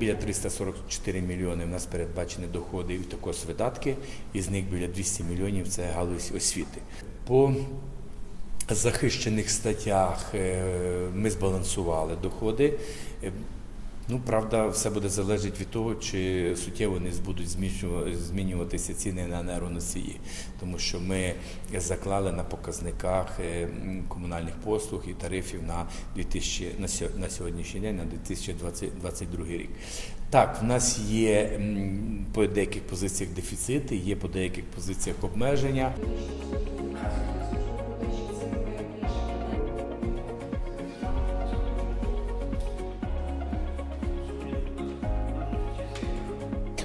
біля 344 мільйони. в нас передбачені доходи і також видатки. Із них біля 200 мільйонів це галузь освіти. По захищених статтях е, ми збалансували доходи. Ну, правда, все буде залежати від того, чи суттєво не будуть змінюватися ціни на енергоносії, тому що ми заклали на показниках е, комунальних послуг і тарифів на 2000, на сьо- на сьогоднішній день, на 2022 рік. Так, в нас є по деяких позиціях дефіцити, є по деяких позиціях обмеження.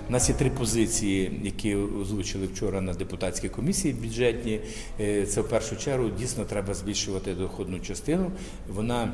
У нас є три позиції, які озвучили вчора на депутатській комісії бюджетні. Е, Це в першу чергу дійсно треба збільшувати доходну частину. Вона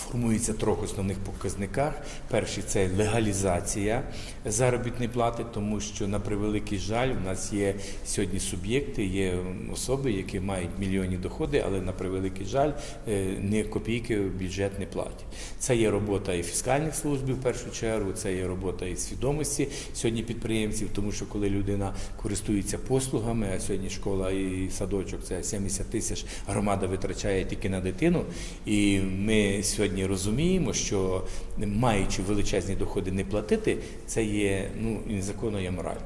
формується трьох основних показниках. Перший це легалізація заробітної плати, тому що на превеликий жаль, у нас є сьогодні суб'єкти, є особи, які мають мільйонні доходи, але на превеликий жаль, е, ні копійки в бюджет не платять. Це є робота і фіскальних служб в першу чергу, це є робота і свідомості сьогодні підприємців, тому що коли людина користується послугами, а сьогодні школа і садочок це 70 тисяч громада витрачає тільки на дитину. І ми сьогодні розуміємо, що маючи величезні доходи не платити, це є ну незаконно, і морально.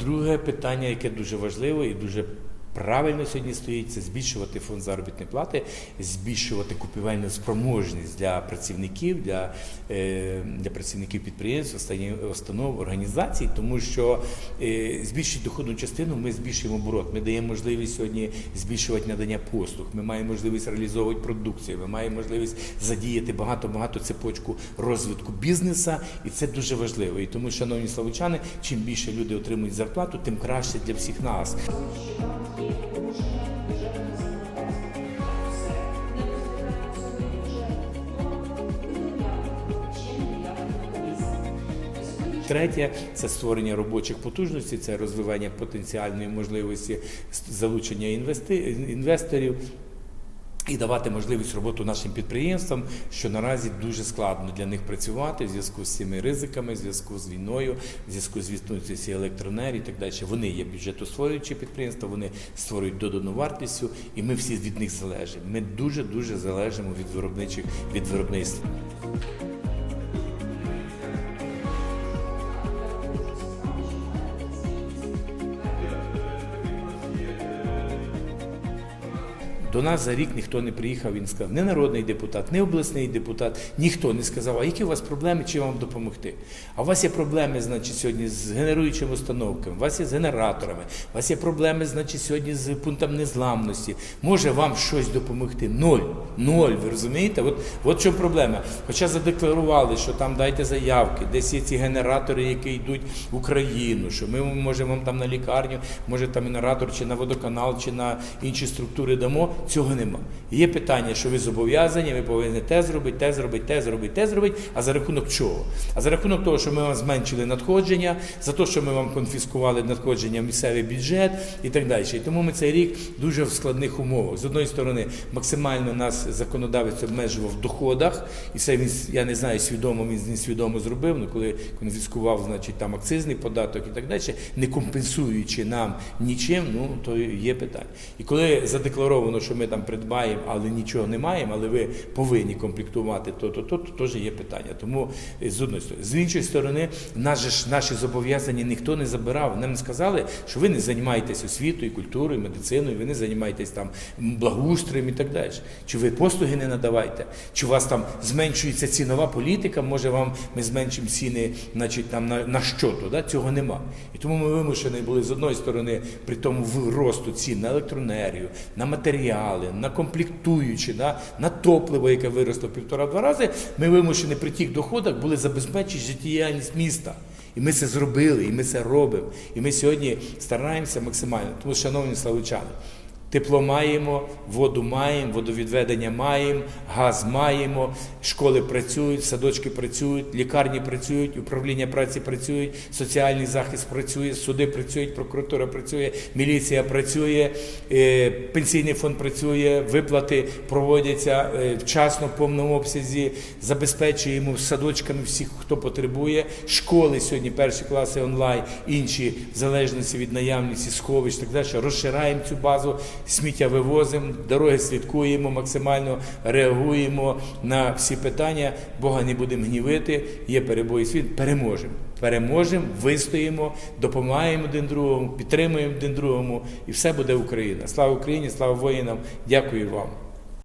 Друге питання, яке дуже важливе і дуже правильно сьогодні стоїть, це збільшувати фонд заробітної плати, збільшувати купівельну спроможність для працівників, для, е, для працівників підприємств, установ, організацій, тому що е, збільшити доходну частину, ми збільшуємо оборот. Ми даємо можливість сьогодні збільшувати надання послуг. Ми маємо можливість реалізовувати продукцію. Ми маємо можливість задіяти багато-багато цепочку розвитку бізнеса, і це дуже важливо. І тому, шановні славучани, чим більше люди отримують зарплату, тим краще для всіх нас. Третє це створення робочих потужностей, це розвивання потенціальної можливості залучення інвести- інвесторів. І давати можливість роботу нашим підприємствам, що наразі дуже складно для них працювати в зв'язку з цими ризиками, в зв'язку з війною, в зв'язку з відсутністю електроенергії і так далі. Вони є бюджетостворюючі підприємства, вони створюють додану вартістю, і ми всі від них залежимо. Ми дуже дуже залежимо від виробничих від виробництва. До нас за рік ніхто не приїхав, він сказав, не народний депутат, не обласний депутат, ніхто не сказав, а які у вас проблеми, чи вам допомогти. А у вас є проблеми, значить, сьогодні з генеруючими установками, у вас є з генераторами, у вас є проблеми, значить, сьогодні з пунктом незламності. Може вам щось допомогти? Ноль. Ноль, ви розумієте? От, от чому проблема. Хоча задекларували, що там дайте заявки, десь є ці генератори, які йдуть в Україну, що ми можемо вам там на лікарню, може там генератор чи на водоканал, чи на інші структури дамо. Цього нема. Є питання, що ви зобов'язані, ви повинні те зробити, те зробити, те зробити, те зробити. А за рахунок чого? А за рахунок того, що ми вам зменшили надходження, за те, що ми вам конфіскували надходження в місцевий бюджет і так далі. І тому ми цей рік дуже в складних умовах. З одної сторони, максимально нас законодавець обмежував в доходах, і це він я не знаю, свідомо він несвідомо зробив. Ну коли конфіскував, значить там акцизний податок і так далі, не компенсуючи нам нічим, ну то є питання. І коли задекларовано, що ми там придбаємо, але нічого не маємо, але ви повинні комплектувати то, то, то, теж є питання. Тому е, з одної сторони, з іншої сторони, ж наші зобов'язання ніхто не забирав. Нам сказали, що ви не займаєтесь освітою, культурою, медициною, ви не займаєтесь там благоустроєм і так далі. Чи ви послуги не надавайте? Чи у вас там зменшується цінова політика? Може вам ми зменшимо ціни, значить там на, на що то? Да? Цього нема. І тому ми вимушені були з одної сторони при тому в росту цін на електроенергію, на матеріали, на комплектуючі, да? на топливо, яке виросло півтора-два рази. Ми вимушені при тих доходах були забезпечити життєдіяльність міста. І ми це зробили, і ми це робимо. І ми сьогодні стараємося максимально. Тому, шановні славичани, Тепло маємо, воду маємо, водовідведення маємо, газ маємо, школи працюють, садочки працюють, лікарні працюють, управління праці працюють, соціальний захист працює, суди працюють, прокуратура працює, міліція працює, е, пенсійний фонд працює, виплати проводяться е, вчасно, в повному обсязі, забезпечуємо садочками всіх, хто потребує. Школи сьогодні перші класи онлайн, інші в залежності від наявності сховищ, так далі. Розшираємо цю базу, сміття вивозимо, дороги слідкуємо, максимально реагуємо на всі питання. Бога не будемо гнівити. Є перебої світ, переможемо. Переможемо, вистоїмо, допомагаємо один другому, підтримуємо один другому, і все буде Україна. Слава Україні, слава воїнам! Дякую вам.